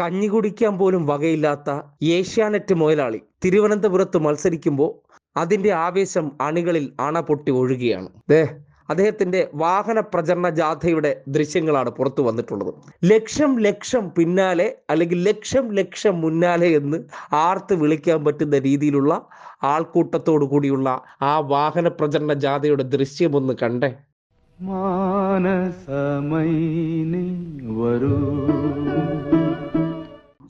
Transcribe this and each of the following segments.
കഞ്ഞി കുടിക്കാൻ പോലും വകയില്ലാത്ത ഏഷ്യാനെറ്റ് മുതലാളി തിരുവനന്തപുരത്ത് മത്സരിക്കുമ്പോൾ അതിന്റെ ആവേശം അണികളിൽ അണ പൊട്ടി ഒഴുകുകയാണ് ദേ അദ്ദേഹത്തിന്റെ വാഹന പ്രചരണ ജാഥയുടെ ദൃശ്യങ്ങളാണ് പുറത്തു വന്നിട്ടുള്ളത്. ലക്ഷം ലക്ഷം പിന്നാലെ അല്ലെങ്കിൽ ലക്ഷം ലക്ഷം മുന്നാലെ എന്ന് ആർത്ത് വിളിക്കാൻ പറ്റുന്ന രീതിയിലുള്ള ആൾക്കൂട്ടത്തോടു കൂടിയുള്ള ആ വാഹന പ്രചരണ ജാഥയുടെ ദൃശ്യം ഒന്ന് കണ്ടേ മാനസമൈനി വരൂ.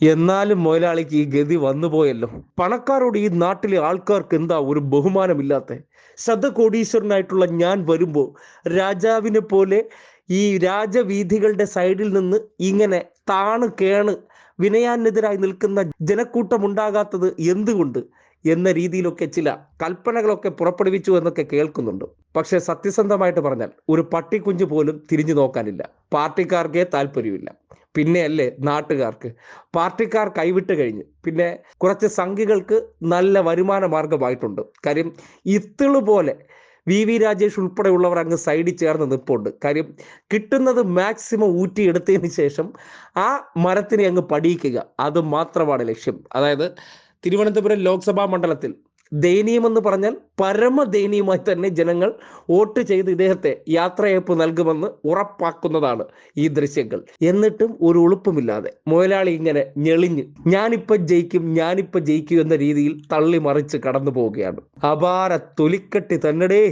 എന്നാലും മുതലാളിക്ക് ഈ ഗതി വന്നു പോയല്ലോ. പണക്കാരോട് ഈ നാട്ടിലെ ആൾക്കാർക്ക് എന്താ ഒരു ബഹുമാനമില്ലാത്ത? ശതകോടീശ്വരനായിട്ടുള്ള ഞാൻ വരുമ്പോൾ രാജാവിനെ പോലെ ഈ രാജവീഥികളുടെ സൈഡിൽ നിന്ന് ഇങ്ങനെ താണ് കേണ് വിനയാനെതിരായി നിൽക്കുന്ന ജനക്കൂട്ടം ഉണ്ടാകാത്തത് എന്തുകൊണ്ട് എന്ന രീതിയിലൊക്കെ ചില കൽപ്പനകളൊക്കെ പുറപ്പെടുവിച്ചു എന്നൊക്കെ കേൾക്കുന്നുണ്ട്. പക്ഷെ സത്യസന്ധമായിട്ട് പറഞ്ഞാൽ ഒരു പട്ടിക്കുഞ്ഞു പോലും തിരിഞ്ഞു നോക്കാനില്ല. പാർട്ടിക്കാർക്കേ താല്പര്യമില്ല പിന്നെയല്ലേ നാട്ടുകാർക്ക്. പാർട്ടിക്കാർ കൈവിട്ട് കഴിഞ്ഞ്. പിന്നെ കുറച്ച് സംഘികൾക്ക് നല്ല വരുമാന മാർഗമായിട്ടുണ്ട് കാര്യം ഇത്തിൾ പോലെ വി വി രാജേഷ് ഉൾപ്പെടെയുള്ളവർ അങ്ങ് സൈഡിൽ ചേർന്ന് നിൽപ്പുണ്ട് കാര്യം കിട്ടുന്നത് മാക്സിമം ഊറ്റിയെടുത്തതിന് ശേഷം ആ മരത്തിനെ അങ്ങ് പടിയിക്കുക. അത് മാത്രമാണ് ലക്ഷ്യം. അതായത് തിരുവനന്തപുരം ലോക്സഭാ മണ്ഡലത്തിൽ ദയനീയമെന്ന് പറഞ്ഞാൽ പരമദയനീയമായി തന്നെ ജനങ്ങൾ വോട്ട് ചെയ്ത് ഇദ്ദേഹത്തെ യാത്രയയപ്പ് നൽകുമെന്ന് ഉറപ്പാക്കുന്നതാണ് ഈ ദൃശ്യങ്ങൾ. എന്നിട്ടും ഒരു ഉളുപ്പുമില്ലാതെ മുതലാളി ഇങ്ങനെ ഞെളിഞ്ഞ് ഞാനിപ്പോ ജയിക്കും ഞാനിപ്പോ ജയിക്കും എന്ന രീതിയിൽ തള്ളി മറിച്ച് കടന്നു പോവുകയാണ് അപാര തൊലിക്കട്ടി തന്നെടേ.